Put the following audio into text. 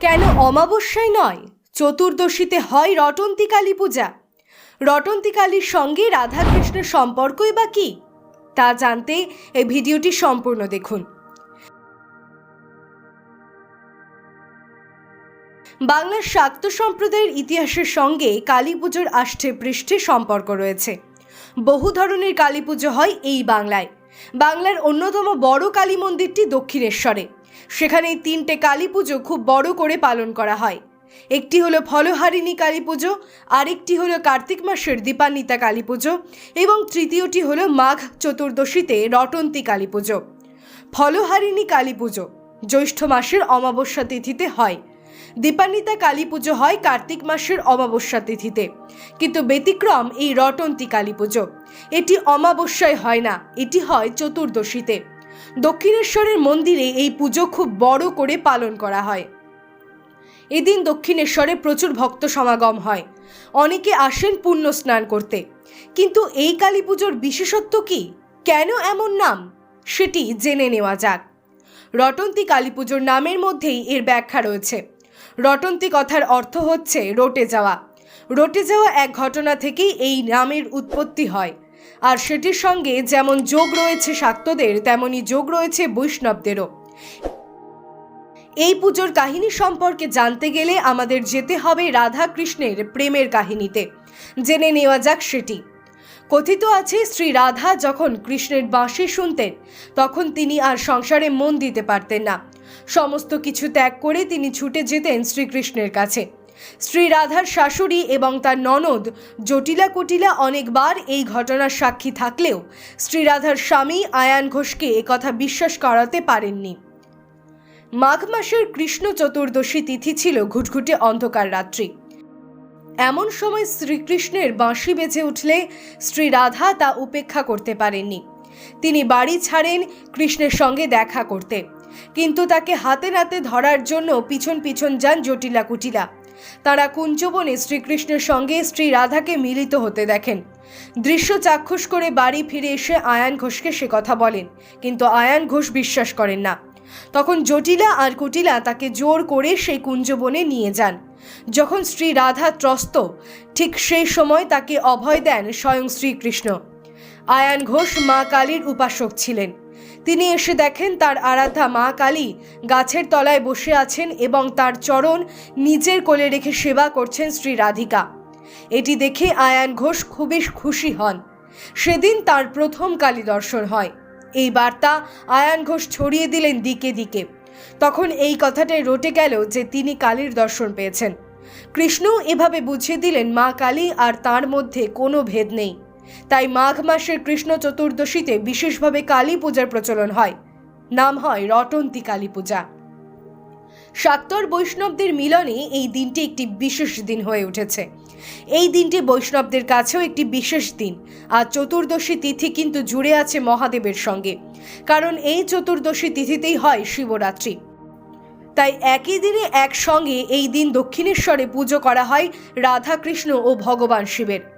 কেন অমাবস্যায় নয়? চতুর্দশীতে হয় রটন্তী কালী পূজা। রটন্তী কালীর সঙ্গে রাধাকৃষ্ণের সম্পর্কই বা কী? তা জানতে এই ভিডিওটি সম্পূর্ণ দেখুন। বাংলার শাক্ত সম্প্রদায়ের ইতিহাসের সঙ্গে কালী পুজোর আষ্ঠে পৃষ্ঠে সম্পর্ক রয়েছে। বহু ধরনের কালী পুজো হয় এই বাংলায়। বাংলার অন্যতম বড় কালী মন্দিরটি দক্ষিণেশ্বরে। সেখানে তিনটে কালী পুজো খুব বড় করে পালন করা হয়। একটি হলো ফলহারিণী কালী পুজো, আরেকটি হলো কার্তিক মাসের দীপান্বিতা কালী পুজো এবং তৃতীয়টি হলো মাঘ চতুর্দশীতে রটন্তী কালী পুজো। ফলহারিণী কালী পুজো জ্যৈষ্ঠ মাসের অমাবস্যা তিথিতে হয়। দীপান্বিতা কালী পুজো হয় কার্তিক মাসের অমাবস্যা তিথিতে। কিন্তু ব্যতিক্রম এই রটন্তী কালী পুজো। এটি অমাবস্যায় হয় না, এটি হয় চতুর্দশীতে। দক্ষিণেশ্বরের মন্দিরে এই পুজো খুব বড় করে পালন করা হয়। এদিন দক্ষিণেশ্বরে প্রচুর ভক্ত সমাগম হয়। অনেকে আসেন পুণ্য স্নান করতে। কিন্তু এই কালী পুজোর বিশেষত্ব কি? কেন এমন নাম? সেটি জেনে নেওয়া যাক। রটন্তী কালী পুজোর নামের মধ্যেই এর ব্যাখ্যা রয়েছে। রটন্তী কথার অর্থ হচ্ছে রটে যাওয়া। রটে যাওয়া এক ঘটনা থেকেই এই নামের উৎপত্তি হয়। আর সেটির সঙ্গে যেমন যোগ রয়েছে শাক্তদের তেমনি যোগ রয়েছে বৈষ্ণবদেরও। এই পুজোর কাহিনী সম্পর্কে জানতে গেলে আমাদের যেতে হবে রাধা কৃষ্ণের প্রেমের কাহিনীতে। জেনে নেওয়া যাক সেটি। কথিত আছে, শ্রী রাধা যখন কৃষ্ণের বাঁশি শুনতেন, তখন তিনি আর সংসারে মন দিতে পারতেন না। সমস্ত কিছু ত্যাগ করে তিনি ছুটে যেতেন শ্রীকৃষ্ণের কাছে। শ্রী রাধার শাশুড়ি এবং তার ননদ। জটিলা কুটিলা অনেকবার এই ঘটনার সাক্ষী থাকলেও শ্রী রাধার স্বামী আয়ান ঘোষকে একথা বিশ্বাস করাতে পারেননি। মাঘ মাসের কৃষ্ণ চতুর্দশী তিথি ছিল ঘুটঘুটে অন্ধকার রাত্রি। এমন সময় শ্রীকৃষ্ণের বাঁশি বেজে উঠলে শ্রী রাধা তা উপেক্ষা করতে পারেননি। তিনি বাড়ি ছাড়েন কৃষ্ণের সঙ্গে দেখা করতে। কিন্তু তাকে হাতে নাতে ধরার জন্য পিছন পিছন যান জটিলা কুটিলা। তারা কুঞ্জবনে শ্রীকৃষ্ণের সঙ্গে শ্রী রাধাকে মিলিত হতে দেখেন। দৃশ্য চাক্ষুষ করে বাড়ি ফিরে এসে আয়ান ঘোষকে সে কথা বলেন, কিন্তু আয়ান ঘোষ বিশ্বাস করেন না। তখন জটিলা আর কুটিলা তাকে জোর করে সেই কুঞ্জবনে নিয়ে যান। যখন শ্রী রাধা ত্রস্ত, ঠিক সেই সময় তাকে অভয় দেন স্বয়ং শ্রীকৃষ্ণ। আয়ান ঘোষ মা কালীর উপাসক ছিলেন। তিনি এসে দেখেন তার আরাধ্যা মা কালী গাছের তলায় বসে আছেন এবং তার চরণ নিজের কোলে রেখে সেবা করছেন শ্রী রাধিকা। এটি দেখে আয়ান ঘোষ খুবই খুশি হন। সেদিন তার প্রথম কালী দর্শন হয়। এই বার্তা আয়ান ঘোষ ছড়িয়ে দিলেন দিকে দিকে। তখন এই কথাটাই রটে গেল যে তিনি কালীর দর্শন পেয়েছেন। কৃষ্ণ এভাবে বুঝিয়ে দিলেন মা কালী আর তার মধ্যে কোনো ভেদ নেই। তাই মাঘ মাসের কৃষ্ণ চতুর্দশীতে বিশেষভাবে কালী পূজার প্রচলন হয়। নাম হয় রটন্তী কালী পূজা। সাত্তর বৈষ্ণবদের মিলনে এই দিনটি একটি বিশেষ দিন হয়ে উঠেছে। এই দিনটি বৈষ্ণবদের কাছেও একটি বিশেষ দিন। আর চতুর্দশী তিথি কিন্তু জুড়ে আছে মহাদেবের সঙ্গে। কারণ এই চতুর্দশী তিথিতেই হয় শিবরাত্রি। তাই একই দিনে একসঙ্গে এই দিন দক্ষিণেশ্বরে পুজো করা হয় রাধাকৃষ্ণ ও ভগবান শিবের।